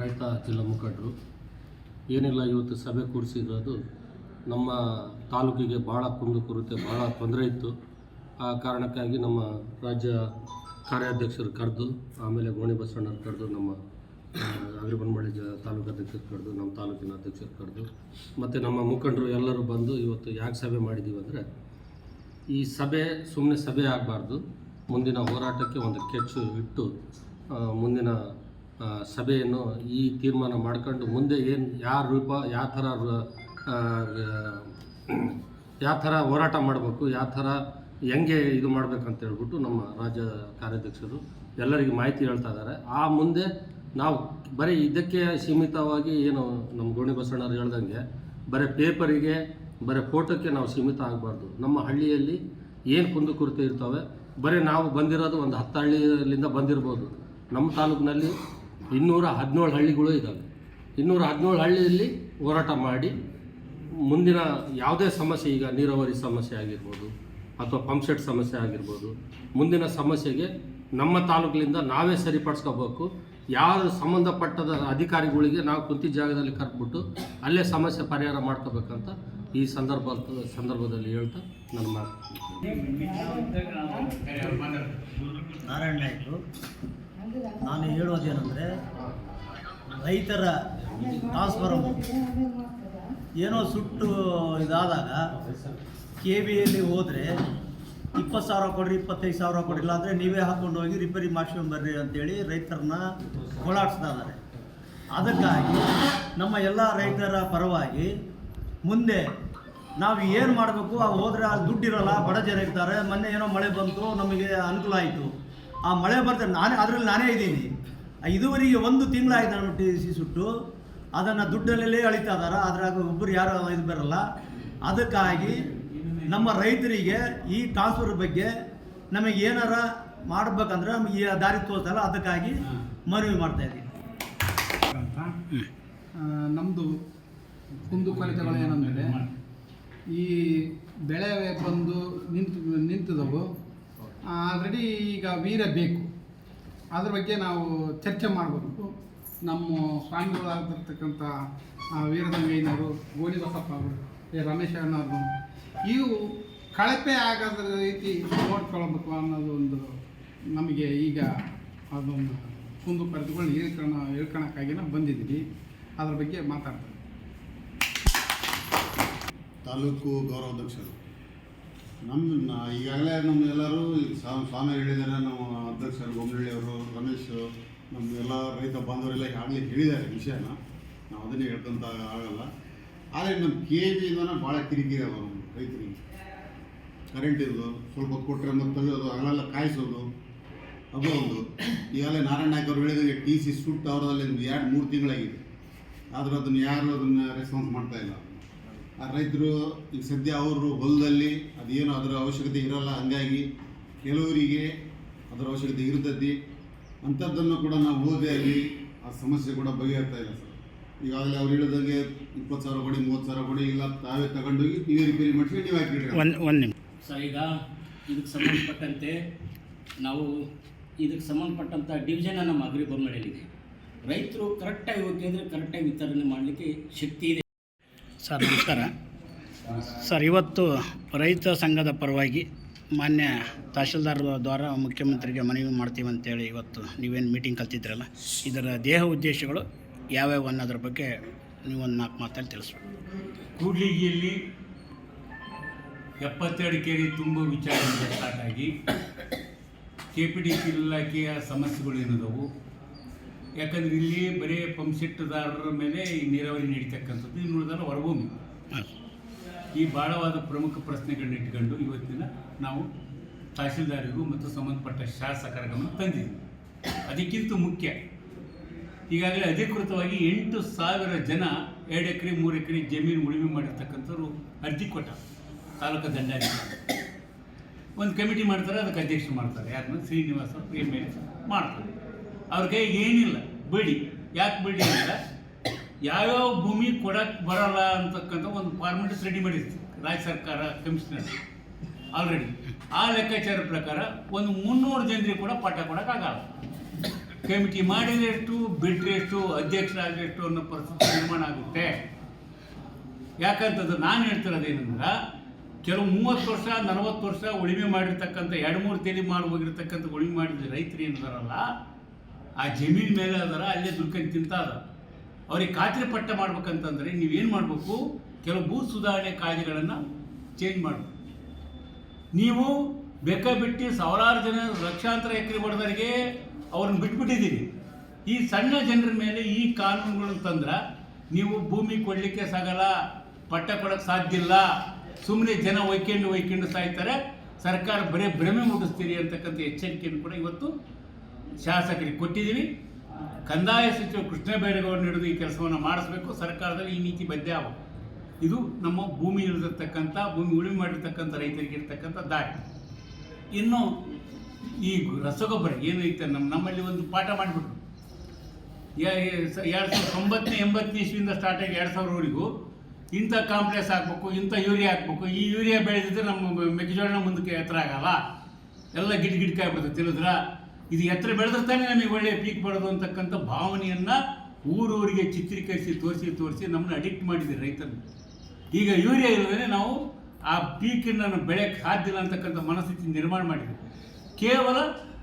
ರೈತ ಜಿಲ್ಲಾ ಮುಖಂಡರು, ಏನಿಲ್ಲ ಇವತ್ತು ಸಭೆ ಕೂಡಿಸಿರೋದು ನಮ್ಮ ತಾಲೂಕಿಗೆ ಭಾಳ ಕುಂದುಕೊರತೆ ಭಾಳ ತೊಂದರೆ ಇತ್ತು. ಆ ಕಾರಣಕ್ಕಾಗಿ ನಮ್ಮ ರಾಜ್ಯ ಕಾರ್ಯಾಧ್ಯಕ್ಷರು ಕರೆದು, ಆಮೇಲೆ ಗೋಣಿ ಬಸವಣ್ಣರು ಕರೆದು ನಮ್ಮ ಅಗ್ರಿಬನ್ಮಳ್ಳಿ ಜ ತಾಲೂಕು ಅಧ್ಯಕ್ಷರು ಕರೆದು, ನಮ್ಮ ತಾಲೂಕಿನ ಅಧ್ಯಕ್ಷರು ಕರೆದು, ಮತ್ತು ನಮ್ಮ ಮುಖಂಡರು ಎಲ್ಲರೂ ಬಂದು ಇವತ್ತು ಯಾಕೆ ಸಭೆ ಮಾಡಿದ್ದೀವಿ ಅಂದರೆ, ಈ ಸಭೆ ಸುಮ್ಮನೆ ಸಭೆ ಆಗಬಾರ್ದು. ಮುಂದಿನ ಹೋರಾಟಕ್ಕೆ ಒಂದು ಕೆಚ್ಚು ಇಟ್ಟು ಮುಂದಿನ ಸಭೆಯನ್ನು ಈ ತೀರ್ಮಾನ ಮಾಡ್ಕೊಂಡು ಮುಂದೆ ಏನು, ಯಾರ ರೂಪ, ಯಾವ ಥರ ಯಾವ ಥರ ಹೋರಾಟ ಮಾಡಬೇಕು, ಯಾವ ಥರ ಹೆಂಗೆ ಇದು ಮಾಡ್ಬೇಕಂತ ಹೇಳ್ಬಿಟ್ಟು ನಮ್ಮ ರಾಜ್ಯ ಕಾರ್ಯಾಧ್ಯಕ್ಷರು ಎಲ್ಲರಿಗೂ ಮಾಹಿತಿ ಹೇಳ್ತಾ ಇದ್ದಾರೆ. ಆ ಮುಂದೆ ನಾವು ಬರೀ ಇದಕ್ಕೆ ಸೀಮಿತವಾಗಿ ಏನು ನಮ್ಮ ಗೋಣಿ ಬಸವಣ್ಣವ್ರು ಹೇಳ್ದಂಗೆ ಬರೀ ಪೇಪರಿಗೆ, ಬರೀ ಫೋಟೋಕ್ಕೆ ನಾವು ಸೀಮಿತ ಆಗಬಾರ್ದು. ನಮ್ಮ ಹಳ್ಳಿಯಲ್ಲಿ ಏನು ಕುಂದುಕೊರತೆ ಇರ್ತವೆ, ಬರೀ ನಾವು ಬಂದಿರೋದು ಒಂದು ಹತ್ತು ಹಳ್ಳಿಯಲ್ಲಿಂದ ಬಂದಿರ್ಬೋದು. ನಮ್ಮ ತಾಲೂಕಿನಲ್ಲಿ ಇನ್ನೂರ ಹದಿನೇಳು ಹಳ್ಳಿಗಳು ಇದ್ದಾವೆ. ಇನ್ನೂರ ಹದಿನೇಳು ಹಳ್ಳಿಯಲ್ಲಿ ಹೋರಾಟ ಮಾಡಿ ಮುಂದಿನ ಯಾವುದೇ ಸಮಸ್ಯೆ, ಈಗ ನೀರಾವರಿ ಸಮಸ್ಯೆ ಆಗಿರ್ಬೋದು ಅಥವಾ ಪಂಪ್ ಸೆಟ್ ಸಮಸ್ಯೆ ಆಗಿರ್ಬೋದು, ಮುಂದಿನ ಸಮಸ್ಯೆಗೆ ನಮ್ಮ ತಾಲೂಕಿನಿಂದ ನಾವೇ ಸರಿಪಡಿಸ್ಕೋಬೇಕು. ಯಾರು ಸಂಬಂಧಪಟ್ಟದ ಅಧಿಕಾರಿಗಳಿಗೆ ನಾವು ಕುಂತಿ ಜಾಗದಲ್ಲಿ ಕರೆದ್ಬಿಟ್ಟು ಅಲ್ಲೇ ಸಮಸ್ಯೆ ಪರಿಹಾರ ಮಾಡ್ಕೋಬೇಕಂತ ಈ ಸಂದರ್ಭ ಸಂದರ್ಭದಲ್ಲಿ ಹೇಳ್ತಾ ನನ್ನ ಮಾತು ನಾರಾಯಣ ನಾನು ಹೇಳೋದೇನೆಂದರೆ ರೈತರ ಟ್ರಾನ್ಸ್ಫರ್ ಏನೋ ಸುಟ್ಟು ಇದಾದಾಗ ಕೆ ಬಿಯಲ್ಲಿ ಹೋದರೆ ಇಪ್ಪತ್ತು ಸಾವಿರ ಕೊಡ್ರಿ, ಇಪ್ಪತ್ತೈದು ಸಾವಿರ ಕೊಡಿಲ್ಲ ಅಂದರೆ ನೀವೇ ಹಾಕ್ಕೊಂಡು ಹೋಗಿ ರಿಪೇರಿ ಮಾಡ್ಸ್ಕೊಂಡು ಬರ್ರಿ ಅಂತೇಳಿ ರೈತರನ್ನ ಓಡಾಡಿಸ್ತಾ ಇದ್ದಾರೆ ಅದಕ್ಕಾಗಿ ನಮ್ಮ ಎಲ್ಲ ರೈತರ ಪರವಾಗಿ ಮುಂದೆ ನಾವು ಏನು ಮಾಡಬೇಕು ಹೋದರೆ ಆ ದುಡ್ಡಿರಲ್ಲ, ಬಡ ಜನ ಇರ್ತಾರೆ, ಮೊನ್ನೆ ಏನೋ ಮಳೆ ಬಂತು, ನಮಗೆ ಅನುಕೂಲ ಆಯಿತು. ಆ ಮಳೆ ಬರ್ತದೆ ನಾನೇ, ಅದರಲ್ಲಿ ನಾನೇ ಇದ್ದೀನಿ. ಇದುವರೆಗೆ ಒಂದು ತಿಂಗಳಾಯ್ತು ನಮ್ಮ ಟಿ ಸಿ ಸುಟ್ಟು, ಅದನ್ನು ದುಡ್ಡಲ್ಲೇ ಅಳಿತಾ ಇದ್ದಾರೆ ಅದ್ರಾಗ ಒಬ್ಬರು ಯಾರು ಇದು ಬರಲ್ಲ. ಅದಕ್ಕಾಗಿ ನಮ್ಮ ರೈತರಿಗೆ ಈ ಟ್ರಾನ್ಸ್ಫರ್ ಬಗ್ಗೆ ನಮಗೆ ಏನಾರ ಮಾಡ್ಬೇಕಂದ್ರೆ ನಮಗೆ ಈ ದಾರಿ ತೋರಿಸಲ್ಲ, ಅದಕ್ಕಾಗಿ ಮನವಿ ಮಾಡ್ತಾ ಇದ್ದೀವಿ ಅಂತ. ನಮ್ಮದು ಕುಂದುಕೊರತೆಗಳು ಏನಂದರೆ, ಈ ಬೆಳೆ ಬಂದು ನಿಂತು, ನಿಂತಿದವು. ಆಲ್ರೆಡಿ ಈಗ ವೀರ ಬೇಕು. ಅದ್ರ ಬಗ್ಗೆ ನಾವು ಚರ್ಚೆ ಮಾಡಬೇಕು. ನಮ್ಮ ಸ್ವಾಮಿಗಳಾಗಿರ್ತಕ್ಕಂಥ ವೀರದಂಗಯ್ಯನವರು ಗೋಣಿ ಬಸಪ್ಪ ಅವರು ರಮೇಶ್ ಅಣ್ಣವರು ಇವು ಕಳಪೆ ಆಗದ ರೀತಿ ನೋಡ್ಕೊಳ್ಬೇಕು ಅನ್ನೋದು ಒಂದು ನಮಗೆ ಈಗ ಅದೊಂದು ಕುಂದು ಕರೆದುಕೊಂಡು ಹೇಳ್ಕೊಳ ಹೇಳ್ಕೊಳಕ್ಕಾಗಿ ನಾವು ಬಂದಿದ್ದೀವಿ. ಅದ್ರ ಬಗ್ಗೆ ಮಾತಾಡ್ತೀವಿ ತಾಲೂಕು ಗೌರವಾಧ್ಯಕ್ಷರು ನಮ್ಮ ಈಗಾಗಲೇ ನಮ್ಮ ಎಲ್ಲರೂ ಈ ಸ್ವಾ- ಸ್ವಾಮಿ ಹೇಳಿದ್ದಾರೆ, ನಮ್ಮ ಅಧ್ಯಕ್ಷರು ಅವರು, ರಮೇಶ್ ನಮ್ಮ ಎಲ್ಲ ರೈತ ಬಾಂಧವರೆಲ್ಲ ಆಗಲೇ ಹೇಳಿದ್ದಾರೆ ವಿಷಯನ. ನಾವು ಅದನ್ನೇ ಹೇಳ್ಕೊಂತ ಆಗಲ್ಲ. ಆದರೆ ನಮ್ಮ ಕೆ ವಿಯಿಂದನೇ ಭಾಳ ಕಿರಿಕಿರಿ ನಮ್ಮ ರೈತರಿಗೆ. ಕರೆಂಟ್ ಇರೋದು, ಸ್ವಲ್ಪ ಕೊಟ್ಟರೆ ಮತ್ತೆ ತೆಗೆಯೋದು ಅಗಲೆಲ್ಲ ಕಾಯಿಸೋದು. ಅದು ಒಂದು. ಈಗಾಗಲೇ ನಾರಾಯಣ ನಾಯ್ಕ ಅವರು ಹೇಳಿದಂಗೆ ಟಿ ಸಿ ಸುಟ್ಟು ಅವರಲ್ಲಿ ಒಂದು ಎರಡು, ಮೂರು ತಿಂಗಳಾಗಿದೆ. ಆದರೂ ಅದನ್ನು ಯಾರು ಅದನ್ನು ರೆಸ್ಪಾನ್ಸ್ ಮಾಡ್ತಾ ಇಲ್ಲ. ಆ ರೈತರು ಈಗ ಸದ್ಯ ಅವರು ಹೊಲದಲ್ಲಿ ಅದೇನು ಅದರ ಅವಶ್ಯಕತೆ ಇರೋಲ್ಲ, ಹಾಗಾಗಿ ಕೆಲವರಿಗೆ ಅದರ ಅವಶ್ಯಕತೆ ಇರ್ತದೆ ಅಂಥದ್ದನ್ನು ಕೂಡ ನಾವು ಓದಿ ಅಲ್ಲಿ ಆ ಸಮಸ್ಯೆ ಕೂಡ ಬಗೆಹರ್ತಾ ಇಲ್ಲ ಸರ್. ಈಗಾಗಲೇ ಅವ್ರು ಹೇಳಿದಾಗೆ ಇಪ್ಪತ್ತು ಸಾವಿರ ಕೊಡಿ ಮೂವತ್ತು ಸಾವಿರ ಕೊಡಿ ಇಲ್ಲ ತಾವೇ ತಗೊಂಡೋಗಿ ನೀವೇ ರಿಪೇರಿ ಮಾಡಿಸಿ ನೀವು ಹಾಕಿಡ್ರಿ ಒಂದು ಒಂದು ನಿಮಿಷ. ಸರ್ ಈಗ ಇದಕ್ಕೆ ಸಂಬಂಧಪಟ್ಟಂತೆ ನಾವು ಇದಕ್ಕೆ ಸಂಬಂಧಪಟ್ಟಂಥ ಡಿವಿಷನ್ ನಮ್ಮ ಅಗ್ರಿ ಬೊಮ್ಮಳಿದೆ ರೈತರು ಕರೆಕ್ಟಾಗಿ ಹೋಗಿ ಅಂದರೆ ಕರೆಕ್ಟಾಗಿ ವಿತರಣೆ ಮಾಡಲಿಕ್ಕೆ ಶಕ್ತಿ ಇದೆ. ಸರ್ ನಮಸ್ಕಾರ. ಸರ್ ಇವತ್ತು ರೈತ ಸಂಘದ ಪರವಾಗಿ ಮಾನ್ಯ ತಹಶೀಲ್ದಾರ್ ದ್ವಾರ ಮುಖ್ಯಮಂತ್ರಿಗೆ ಮನವಿ ಮಾಡ್ತೀವಿ ಅಂತೇಳಿ ಇವತ್ತು ನೀವೇನು ಮೀಟಿಂಗ್ ಕಲ್ತಿದ್ರಲ್ಲ ಇದರ ದೇಹ ಉದ್ದೇಶಗಳು ಯಾವ್ಯಾವ ಅನ್ನೋದ್ರ ಬಗ್ಗೆ ನೀವೊಂದು ನಾಲ್ಕು ಮಾತಲ್ಲಿ ತಿಳಿಸ್ಬೇಕು. ಕೂಡ್ಲಿಗಿಯಲ್ಲಿ ಎಪ್ಪತ್ತೆರಡು ಕೆರೆ ತುಂಬ ವಿಚಾರದಿಂದ ಸ್ಟಾರ್ಟ್ ಆಗಿ ಕೆ ಪಿ ಡಿ ಸಿ ಇಲಾಖೆಯ ಸಮಸ್ಯೆಗಳು ಏನದವು? ಯಾಕಂದ್ರೆ ಇಲ್ಲಿ ಬರೀ ಪಂಪ್ಸೆಟ್ದಾರರ ಮೇಲೆ ಈ ನೀರಾವರಿ ನಡೀತಕ್ಕಂಥದ್ದು ಇನ್ನು ನೋಡಿದಾಗ ಹೊರಭೂಮಿ. ಈ ಭಾಳವಾದ ಪ್ರಮುಖ ಪ್ರಶ್ನೆಗಳನ್ನ ಇಟ್ಕೊಂಡು ಇವತ್ತಿನ ನಾವು ತಹಸೀಲ್ದಾರಿಗೂ ಮತ್ತು ಸಂಬಂಧಪಟ್ಟ ಶಾಸಕರ ಗಮನ ತಂದಿದ್ದೀವಿ. ಅದಕ್ಕಿಂತ ಮುಖ್ಯ ಈಗಾಗಲೇ ಅಧಿಕೃತವಾಗಿ ಎಂಟು ಸಾವಿರ ಜನ, ಎರಡು ಎಕರೆ, ಮೂರು ಎಕರೆ ಜಮೀನು ಉಳುಮೆ ಮಾಡಿರ್ತಕ್ಕಂಥವ್ರು ಅರ್ಜಿ ಕೊಟ್ಟ ತಾಲೂಕು ದಂಡಾಧಿಕಾರಿ. ಒಂದು ಕಮಿಟಿ ಮಾಡ್ತಾರೆ, ಅದಕ್ಕೆ ಅಧ್ಯಕ್ಷ ಮಾಡ್ತಾರೆ. ಯಾರನ್ನ ಶ್ರೀನಿವಾಸ ಎಂ ಎಲ್ ಮಾಡ್ತಾರೆ. ಅವ್ರ ಕೈಗೆ ಏನಿಲ್ಲ. ಬಿಡಿ. ಯಾಕೆ ಬಿಡಿ ಅಂತ? ಯಾವ್ಯಾವ ಭೂಮಿ ಕೊಡಕ್ಕೆ ಬರಲ್ಲ ಅಂತಕ್ಕಂಥ ಒಂದು ಫಾರ್ಮೆಟಿಸ್ ರೆಡಿ ಮಾಡಿರ್ತೀವಿ. ರಾಜ್ಯ ಸರ್ಕಾರ, ಕಮಿಷನರ್. ಆಲ್ರೆಡಿ. ಆ ಲೆಕ್ಕಾಚಾರ ಪ್ರಕಾರ ಒಂದು ಮುನ್ನೂರು ಜನರಿಗೆ ಕೂಡ ಪಾಠ ಕೊಡೋಕ್ಕಾಗಲ್ಲ ಕಮಿಟಿ ಎಷ್ಟು ಅಧ್ಯಕ್ಷರಾದ್ರೆ ಎಷ್ಟು ಅನ್ನೋ ಪರಿಸ್ಥಿತಿ ನಿರ್ಮಾಣ ಆಗುತ್ತೆ. ಯಾಕಂತಂದ್ರೆ ನಾನು ಹೇಳ್ತಿರೋದೇನಂದ್ರೆ, ಕೆಲವು ಮೂವತ್ತು ವರ್ಷ, ನಲವತ್ತು ವರ್ಷ ಉಳಿಮೆ ಮಾಡಿರ್ತಕ್ಕಂಥ, ಎರಡು ಮೂರು ತೇಲಿ ಮಾಡಿ ಹೋಗಿರ್ತಕ್ಕಂಥ ಉಳಿಮೆ ಮಾಡಿದ ರೈತರು ಏನಿದಾರಲ್ಲ, ಆ ಜಮೀನ್ ಮೇಲೆ ಅದರ, ಅಲ್ಲೇ ದುಡ್ಕೊಂಡು ತಿಂತ ಅದ ಅವ್ರಿಗೆ ಖಾತ್ರಿ ಪಟ್ಟ ಮಾಡ್ಬೇಕಂತಂದ್ರೆ ನೀವೇನು ಮಾಡಬೇಕು? ಕೆಲವು ಭೂ ಸುಧಾರಣೆ ಕಾಯ್ದೆಗಳನ್ನು ಚೇಂಜ್ ಮಾಡಬೇಕು. ನೀವು ಬೇಕಾಬಿಟ್ಟು ಸಾವಿರಾರು ಜನ ಲಕ್ಷಾಂತರ ಎಕರೆ ಬಡದರಿಗೆ ಅವ್ರನ್ನ ಬಿಟ್ಬಿಟ್ಟಿದ್ದೀರಿ. ಈ ಸಣ್ಣ ಜನರ ಮೇಲೆ ಈ ಕಾನೂನುಗಳನ್ನು ತಂದ್ರೆ ನೀವು ಭೂಮಿ ಕೊಡಲಿಕ್ಕೆ ಸಾಗಲ್ಲ, ಪಟ್ಟ ಕೊಡೋಕ್ಕೆ ಸಾಧ್ಯ ಇಲ್ಲ. ಸುಮ್ಮನೆ ಜನ ಒಯ್ಕೊಂಡು ಒಯ್ಕೊಂಡು ಸಾಯ್ತಾರೆ. ಸರ್ಕಾರ ಬರೀ ಭ್ರಮೆ ಮುಟ್ಟಿಸ್ತೀರಿ ಅಂತಕ್ಕಂಥ ಎಚ್ಚರಿಕೆಯನ್ನು ಕೂಡ ಇವತ್ತು ಶಾಸಕರಿಗೆ ಕೊಟ್ಟಿದ್ದೀವಿ. ಕಂದಾಯ ಸಚಿವ ಕೃಷ್ಣ ಬೈರೇಗೌಡರು ಹಿಡಿದು ಈ ಕೆಲಸವನ್ನು ಮಾಡಿಸ್ಬೇಕು. ಸರ್ಕಾರದಲ್ಲಿ ಈ ನೀತಿ ಬದ್ಧ ಇದು ನಮ್ಮ ಭೂಮಿ ಇಳಿದಿರ್ತಕ್ಕಂಥ ಭೂಮಿ ಉಳುಮೆ ಮಾಡಿರ್ತಕ್ಕಂಥ ರೈತರಿಗೆ ಇರ್ತಕ್ಕಂಥ ದಾರಿ. ಇನ್ನು ಈ ರಸಗೊಬ್ಬರ ಏನೈತೆ ನಮ್ಮ ನಮ್ಮಲ್ಲಿ ಒಂದು ಪಾಠ ಮಾಡಿಬಿಟ್ರು. ಎರಡು ಸಾವಿರದ ಒಂಬತ್ತನೇ ಎಂಬತ್ತನೇ ಇಸ್ವಿಯಿಂದ ಸ್ಟಾರ್ಟ್ ಆಗಿ ಎರಡು ಸಾವಿರವರೆಗೂ ಇಂಥ ಕಾಂಪ್ಲೆಕ್ಸ್ ಹಾಕ್ಬೇಕು ಇಂಥ ಯೂರಿಯಾ ಹಾಕ್ಬೇಕು ಈ ಯೂರಿಯಾ ಬೆಳೆದಿದ್ರೆ ನಮ್ಮ ಮೆಕ್ಕೆಜೋಳನ ಮುಂದಕ್ಕೆ ಎತ್ತರ ಆಗಲ್ಲ. ಎಲ್ಲ ಗಿಡ ಗಿಡಕಾಯಿ ಬಿಡ್ತದೆ ತಿಳಿದ್ರ ಇದು ಎತ್ತರ ಬೆಳೆದ್ರೆ ತಾನೇ ನಮಗೆ ಒಳ್ಳೆಯ ಪೀಕ್ ಬರೋದು ಅಂತಕ್ಕಂಥ ಭಾವನೆಯನ್ನು ಊರೂರಿಗೆ ಚಿತ್ರೀಕರಿಸಿ, ತೋರಿಸಿ ತೋರಿಸಿ ನಮ್ಮನ್ನ ಅಡಿಕ್ಟ್ ಮಾಡಿದೆ ರೈತರು. ಈಗ ಯೂರಿಯಾ ಇಲ್ಲದೇ ನಾವು ಆ ಪೀಕನ್ನು ಬೆಳೆಯಕ್ಕೆ ಸಾಧ್ಯ ಇಲ್ಲ ಅಂತಕ್ಕಂಥ ಮನಸ್ಥಿತಿ ನಿರ್ಮಾಣ ಮಾಡಿದ್ವಿ. ಕೇವಲ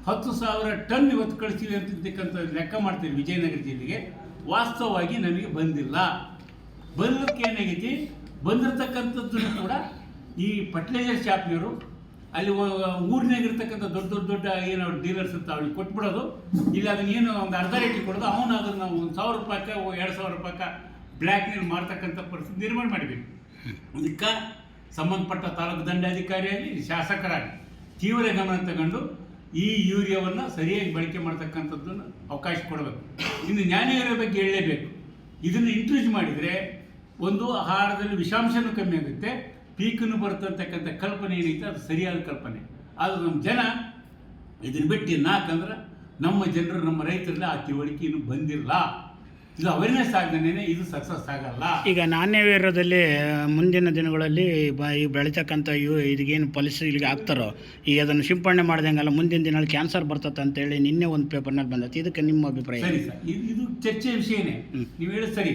ಹತ್ತು ಸಾವಿರ ಟನ್ ಇವತ್ತು ಕಳಿಸ್ತೀವಿ ಅಂತಕ್ಕಂಥ ಲೆಕ್ಕ ಮಾಡ್ತೀವಿ ವಿಜಯನಗರ ಜಿಲ್ಲೆಗೆ. ವಾಸ್ತವವಾಗಿ ನಮಗೆ ಬಂದಿಲ್ಲ. ಬಂದಕ್ಕೆ ಏನಾಗೈತಿ? ಬಂದಿರತಕ್ಕಂಥದ್ದನ್ನು ಕೂಡ ಈ ಫರ್ಟಿಲೈಸರ್ ಶಾಪ್ನವರು ಅಲ್ಲಿ ಊರಿನಾಗ ಇರ್ತಕ್ಕಂಥ ದೊಡ್ಡ ದೊಡ್ಡ ದೊಡ್ಡ ಏನು ಡೀಲರ್ಸ್ ಅಂತ ಅವ್ರಿಗೆ ಕೊಟ್ಬಿಡೋದು. ಇಲ್ಲ ಅದನ್ನೇನು ಒಂದು ಅರ್ಧ ರೇಟಿಗೆ ಕೊಡೋದು. ಅವನು ಅದನ್ನು ಒಂದು ಸಾವಿರ ರೂಪಾಯಿ ಎರಡು ಸಾವಿರ ರೂಪಾಯ್ಗೆ ಬ್ಲ್ಯಾಕ್ ನೀರು ಮಾರ್ತಕ್ಕಂಥ ಪರಿಸ್ಥಿತಿ ನಿರ್ಮಾಣ ಮಾಡಬೇಕು. ಅದಕ್ಕೆ ಸಂಬಂಧಪಟ್ಟ ತಾಲೂಕು ದಂಡಾಧಿಕಾರಿಯಾಗಿ ಶಾಸಕರಾಗಿ ತೀವ್ರ ಗಮನ ತಗೊಂಡು ಈ ಯೂರಿಯಾವನ್ನು ಸರಿಯಾಗಿ ಬಳಕೆ ಮಾಡ್ತಕ್ಕಂಥದ್ದನ್ನು ಅವಕಾಶ ಕೊಡಬೇಕು. ಇನ್ನು ಜ್ಞಾನಿಯರ ಬಗ್ಗೆ ಹೇಳಲೇಬೇಕು. ಇದನ್ನು ಇಂಟ್ರೂಸ್ ಮಾಡಿದರೆ ಒಂದು ಆಹಾರದಲ್ಲಿ ವಿಷಾಂಶನೂ ಕಮ್ಮಿ ಆಗುತ್ತೆ, ಪೀಕನ್ನು ಬರ್ತಕ್ಕಂಥ ಕಲ್ಪನೆ ಏನೈತೆ, ಅದು ಸರಿಯಾದ ಕಲ್ಪನೆ. ಆದರೆ ನಮ್ಮ ಜನ ಇದನ್ನು ಬಿಟ್ಟು ನಾಲ್ಕಂದ್ರೆ ನಮ್ಮ ಜನರು ನಮ್ಮ ರೈತರಲ್ಲಿ ಆ ತಿಳುವಳಿಕೆ ಇನ್ನು ಬಂದಿಲ್ಲ. ಇದು ಅವೇರ್ನೆಸ್ ಆಗದೇನೆ ಇದು ಸಕ್ಸಸ್ ಆಗಲ್ಲ. ಈಗ ನಾಣ್ಯವೇರದಲ್ಲಿ ಮುಂದಿನ ದಿನಗಳಲ್ಲಿ ಬ ಈ ಬೆಳೀತಕ್ಕಂಥ ಇವು ಇದಕ್ಕೇನು ಪಾಲಿಸಿ ಇಲ್ಲಿಗೆ ಹಾಕ್ತಾರೋ ಈಗ ಅದನ್ನು ಸಿಂಪಡಣೆ ಮಾಡ್ದಂಗಲ್ಲ ಮುಂದಿನ ದಿನಗಳಲ್ಲಿ ಕ್ಯಾನ್ಸರ್ ಬರ್ತದೆ ಅಂತೇಳಿ ನಿನ್ನೆ ಒಂದು ಪೇಪರ್ನಲ್ಲಿ ಬಂದೈತಿ. ಇದಕ್ಕೆ ನಿಮ್ಮ ಅಭಿಪ್ರಾಯ ಸರಿ ಸರ್ ಇದು ಇದು ಚರ್ಚೆ ವಿಷಯನೇ ನೀವು ಹೇಳಿ ಸರಿ.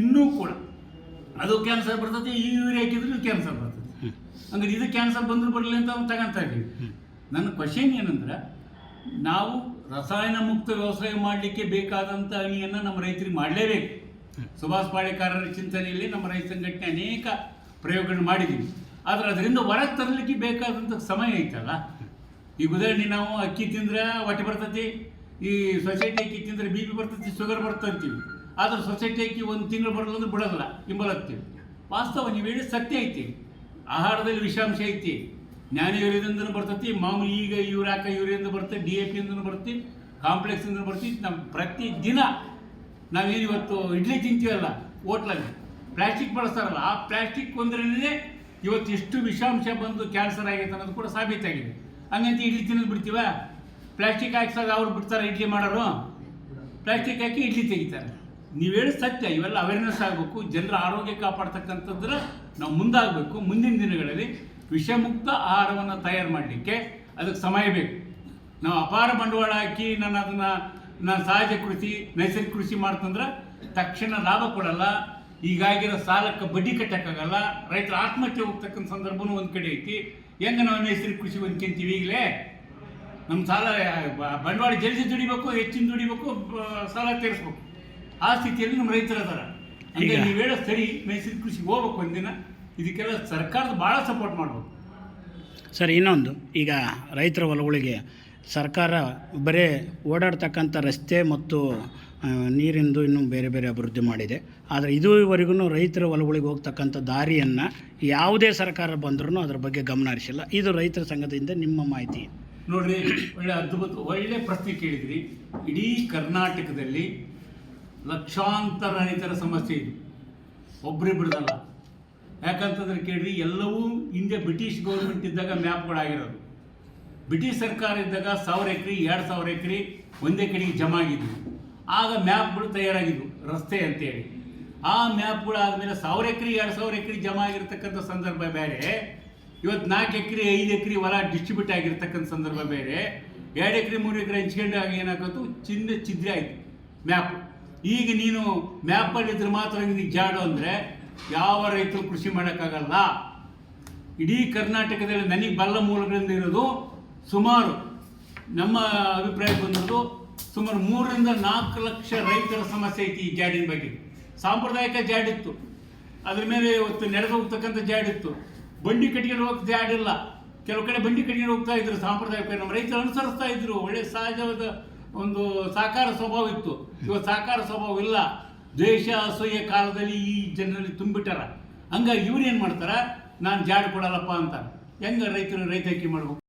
ಇನ್ನೂ ಕೂಡ ಅದು ಕ್ಯಾನ್ಸರ್ ಬರ್ತದೆ ಈ ಯೂರಿಯಾ ಹಾಕಿದ್ರು ಕ್ಯಾನ್ಸರ್ ಬರ್ತದೆ ಅಂದ್ರೆ ಇದು ಕ್ಯಾನ್ಸರ್ ಬಂದರೂ ಬರಲಿ ಅಂತ ತಗೊಂತ ತಗೊಂತಾ ಇದ್ದೀವಿ ನನ್ನ ಕ್ವಶನ್ ಏನಂದ್ರೆ ನಾವು ರಸಾಯನ ಮುಕ್ತ ವ್ಯವಸಾಯ ಮಾಡಲಿಕ್ಕೆ ಬೇಕಾದಂಥ ಅಣಿಯನ್ನು ನಮ್ಮ ರೈತರಿಗೆ ಮಾಡಲೇಬೇಕು. ಸುಭಾಷ್ ಪಾಳೇಕಾರರ ಚಿಂತನೆಯಲ್ಲಿ ನಮ್ಮ ರೈತ ಸಂಘಟನೆ ಅನೇಕ ಪ್ರಯೋಗಗಳನ್ನು ಮಾಡಿದ್ದೀವಿ. ಆದರೆ ಅದರಿಂದ ಹೊರಗೆ ತರಲಿಕ್ಕೆ ಬೇಕಾದಂಥ ಸಮಯ ಐತಲ್ಲ? ಈಗ ಉದಾಹರಣೆ ನಾವು ಅಕ್ಕಿ ತಿಂದ್ರೆ ಹೊಟ್ಟೆ ಬರ್ತತಿ, ಈ ಸೊಸೈಟಿ ಅಕ್ಕಿ ತಿಂದ್ರೆ ಬಿ ಪಿ ಬರ್ತೈತಿ, ಶುಗರ್ ಬರ್ತಂತೀವಿ ಆದ್ರೆ ಸೊಸೈಟಿ ಅಕ್ಕಿ ಒಂದು ತಿಂಗಳು ಬರಲ್ಲ ಅಂದ್ರೆ ಬಿಡೋದಿಲ್ಲ ಹಿಂಬಲತ್ತೀವಿ ವಾಸ್ತವ ನೀವು ಹೇಳಿ ಸತ್ಯ ಐತಿ. ಆಹಾರದಲ್ಲಿ ವಿಷಾಂಶ ಐತಿ. ಜ್ಞಾನ ಯೂರಿಯಾದಿಂದನೂ ಬರ್ತೈತಿ, ಮಾಮೂಲಿ ಈಗ ಯೂರಾಕ ಇವರಿಂದ ಬರ್ತದೆ ಡಿ ಎ ಪಿಯಿಂದನೂ ಕಾಂಪ್ಲೆಕ್ಸ್ ಕಾಂಪ್ಲೆಕ್ಸಿಂದ ಬರ್ತೈತಿ ನಮ್ಮ ಪ್ರತಿ ದಿನ ನಾವೇನು ಇವತ್ತು ಇಡ್ಲಿ ತಿಂತೀವಲ್ಲ, ಹೋಟ್ಲಲ್ಲಿ, ಪ್ಲಾಸ್ಟಿಕ್ ಬಳಸ್ತಾರಲ್ಲ, ಆ ಪ್ಲಾಸ್ಟಿಕ್ ಒಂದ್ರೇ ಇವತ್ತು ಎಷ್ಟು ವಿಷಾಂಶ ಬಂದು ಕ್ಯಾನ್ಸರ್ ಆಗೈತೆ ಅನ್ನೋದು ಕೂಡ ಸಾಬೀತಾಗಿದೆ. ಹಂಗಂತ ಇಡ್ಲಿ ತಿನ್ನೋದು ಬಿಡ್ತೀವ? ಪ್ಲಾಸ್ಟಿಕ್ ಹಾಕ್ಸಾಗ ಅವ್ರು ಬಿಡ್ತಾರೆ ಇಡ್ಲಿ ಮಾಡೋರು? ಪ್ಲಾಸ್ಟಿಕ್ ಹಾಕಿ ಇಡ್ಲಿ ತೆಗಿತಾರೆ. ನೀವು ಹೇಳಿ ಸತ್ಯ, ಇವೆಲ್ಲ ಅವೇರ್ನೆಸ್ ಆಗಬೇಕು, ಜನರ ಆರೋಗ್ಯ ಕಾಪಾಡ್ತಕ್ಕಂಥದ್ರ ನಾವು ಮುಂದಾಗಬೇಕು, ಮುಂದಿನ ದಿನಗಳಲ್ಲಿ. ವಿಷಮುಕ್ತ ಆಹಾರವನ್ನು ತಯಾರು ಮಾಡಲಿಕ್ಕೆ ಅದಕ್ಕೆ ಸಮಯ ಬೇಕು. ನಾವು ಅಪಾರ ಬಂಡವಾಳ ಹಾಕಿ ನಾನು ಅದನ್ನು ನಾನು ಸಹಜ ಕೃಷಿ ನೈಸರ್ಗಿಕ ಕೃಷಿ ಮಾಡ್ತಂದ್ರೆ ತಕ್ಷಣ ಲಾಭ ಕೊಡಲ್ಲ. ಈಗಾಗಿರೋ ಸಾಲಕ್ಕೆ ಬಡ್ಡಿ ಕಟ್ಟಕ್ಕಾಗಲ್ಲ. ರೈತರ ಆತ್ಮಹತ್ಯೆ ಹೋಗ್ತಕ್ಕಂಥ ಸಂದರ್ಭನೂ ಒಂದು ಕಡೆ ಐತಿ. ಹೆಂಗೆ ನಾವು ನೈಸರ್ಗಿಕ ಕೃಷಿ ಹೊಂದ್ಕೊಂತೀವಿ ಈಗಲೇ? ನಮ್ಮ ಸಾಲ ಬಂಡವಾಳ ಜಲ್ದಿ ದುಡಿಬೇಕು ಹೆಚ್ಚಿನ ದುಡಿಬೇಕು ಸಾಲ ತೀರಿಸ್ಬೇಕು. ಆ ಸ್ಥಿತಿಯಲ್ಲಿ ನಮ್ಮ ರೈತರು ಅದಾರ. ಹಂಗೆ ಈಗ- ನೀವು ಹೇಳೋ ಸರಿ ನೈಸರ್ಗಿಕ ಕೃಷಿಗೆ ಹೋಗ್ಬೇಕು ಒಂದಿನ. ಇದಕ್ಕೆಲ್ಲ ಸರ್ಕಾರದ ಭಾಳ ಸಪೋರ್ಟ್ ಮಾಡ್ಬೋದು. ಸರ್ ಇನ್ನೊಂದು ಈಗ ರೈತರ ಹೊಲಗಳಿಗೆ ಸರ್ಕಾರ ಬರೀ ಓಡಾಡ್ತಕ್ಕಂಥ ರಸ್ತೆ ಮತ್ತು ನೀರಿಂದು ಇನ್ನೂ ಬೇರೆ ಬೇರೆ ಅಭಿವೃದ್ಧಿ ಮಾಡಿದೆ. ಆದರೆ ಇದುವರೆಗೂ ರೈತರ ಹೊಲಗಳಿಗೆ ಹೋಗ್ತಕ್ಕಂಥ ದಾರಿಯನ್ನು ಯಾವುದೇ ಸರ್ಕಾರ ಬಂದ್ರೂ ಅದ್ರ ಬಗ್ಗೆ ಗಮನ ಹರಿಸಿಲ್ಲ. ಇದು ರೈತರ ಸಂಘದಿಂದ ನಿಮ್ಮ ಮಾಹಿತಿ. ನೋಡಿರಿ ಒಳ್ಳೆ ಅದ್ಭುತ ಒಳ್ಳೆ ಪ್ರಶ್ನೆ ಕೇಳಿದ್ರಿ. ಇಡೀ ಕರ್ನಾಟಕದಲ್ಲಿ ಲಕ್ಷಾಂತರ ರೈತರ ಸಮಸ್ಯೆ ಇದೆ. ಒಬ್ಬರಿಬ್ಬರದಲ್ಲ ಯಾಕಂತಂದ್ರೆ ಕೇಳ್ರಿ, ಎಲ್ಲವೂ ಹಿಂದೆ ಬ್ರಿಟಿಷ್ ಗೌರ್ಮೆಂಟ್ ಇದ್ದಾಗ ಮ್ಯಾಪ್ಗಳಾಗಿರೋದು ಬ್ರಿಟಿಷ್ ಸರ್ಕಾರ ಇದ್ದಾಗ ಸಾವಿರ ಎಕರೆ, ಎರಡು ಸಾವಿರ ಎಕರೆ ಒಂದೇ ಕಡೆಗೆ ಜಮಾ ಆಗಿದ್ವು. ಆಗ ಮ್ಯಾಪ್ಗಳು ತಯಾರಾಗಿದ್ವು, ರಸ್ತೆ ಅಂತೇಳಿ. ಆ ಮ್ಯಾಪ್ಗಳು ಆದಮೇಲೆ ಸಾವಿರ ಎಕರೆ, ಎರಡು ಸಾವಿರ ಎಕರೆ ಜಮಾ ಆಗಿರ್ತಕ್ಕಂಥ ಸಂದರ್ಭ ಬೇರೆ. ಇವತ್ತು ನಾಲ್ಕು ಎಕರೆ, ಐದು ಎಕರೆ ಹೊಲ ಡಿಸ್ಟ್ರಿಬ್ಯೂಟ್ ಆಗಿರ್ತಕ್ಕಂಥ ಸಂದರ್ಭ ಬೇರೆ. ಎರಡು ಎಕರೆ, ಮೂರು ಎಕರೆ ಹಂಚ್ಕೊಂಡು ಆಗ ಏನಾಗತ್ತು, ಚಿನ್ನ ಚಿದ್ರೆ ಆಯ್ತು ಮ್ಯಾಪ್ ಈಗ ನೀನು ಮ್ಯಾಪಲ್ಲಿದ್ದರೆ ಮಾತ್ರ ನಿನಗೆ ಜಾಡು ಅಂದರೆ ಯಾವ ರೈತರು ಕೃಷಿ ಮಾಡೋಕ್ಕಾಗಲ್ಲ? ಇಡೀ ಕರ್ನಾಟಕದಲ್ಲಿ ನನಗೆ ಬಲ್ಲ ಮೂಲಗಳಿಂದ ಇರೋದು ಸುಮಾರು ನಮ್ಮ ಅಭಿಪ್ರಾಯ ಬಂದಿರೋದು ಸುಮಾರು ಮೂರರಿಂದ ನಾಲ್ಕು ಲಕ್ಷ ರೈತರ ಸಮಸ್ಯೆ ಐತಿ ಈ ಜಾಡಿನ ಬಗ್ಗೆ. ಸಾಂಪ್ರದಾಯಿಕ ಜಾಡಿತ್ತು ಅದ್ರ ಮೇಲೆ ಇವತ್ತು ನಡೆದು ಹೋಗ್ತಕ್ಕಂಥ ಜಾಡಿತ್ತು ಬಂಡಿ ಕಟ್ಟಿಗೆ ಹೋಗ್ತಾ ಜಾಡಿಲ್ಲ ಕೆಲವು ಕಡೆ ಬಂಡಿ ಕಟ್ಟಿಗೆ ಹೋಗ್ತಾ ಇದ್ರು ಸಾಂಪ್ರದಾಯಿಕ ನಮ್ಮ ರೈತರು ಅನುಸರಿಸ್ತಾ ಇದ್ರು. ಒಳ್ಳೆ ಸಹಜವಾದ ಒಂದು ಸಾಕಾರ ಸ್ವಭಾವ ಇತ್ತು. ಇವತ್ತು ಸಾಕಾರ ಸ್ವಭಾವ ಇಲ್ಲ. ದ್ವೇಷ, ಅಸೂಯೆ ಕಾಲದಲ್ಲಿ ಈ ಜನರಲ್ಲಿ ತುಂಬಿಟ್ಟಾರ. ಹಂಗಾಗಿ ಇವ್ರು ಏನು ಮಾಡ್ತಾರೆ? ನಾನು ಜಾಡ್ ಕೊಡಲ್ಲಪ್ಪ ಅಂತ ಹೆಂಗ ರೈತರು ರೈತಾಕಿ ಮಾಡ್ಬೇಕು?